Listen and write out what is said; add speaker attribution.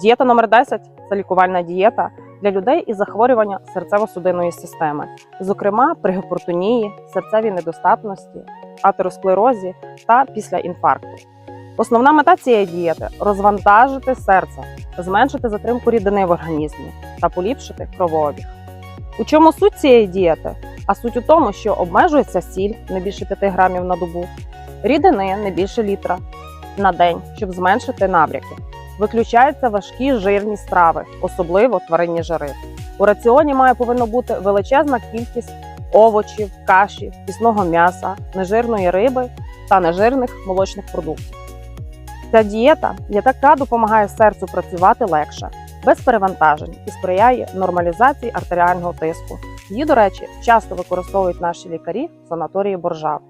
Speaker 1: Дієта номер 10 це лікувальна дієта для людей із захворювання серцево-судинної системи, зокрема при гіпертонії, серцевій недостатності, атеросклерозі та після інфаркту. Основна мета цієї дієти розвантажити серце, зменшити затримку рідини в організмі та поліпшити кровообіг. У чому суть цієї дієти? А суть у тому, що обмежується сіль не більше 5 грамів на добу, рідини не більше літра на день, щоб зменшити набряки. Виключаються важкі жирні страви, особливо тваринні жири. У раціоні має повинно бути величезна кількість овочів, каші, пісного м'яса, нежирної риби та нежирних молочних продуктів. Ця дієта, яка допомагає серцю працювати легше, без перевантажень і сприяє нормалізації артеріального тиску. Її, до речі, часто використовують наші лікарі в санаторії Боржав.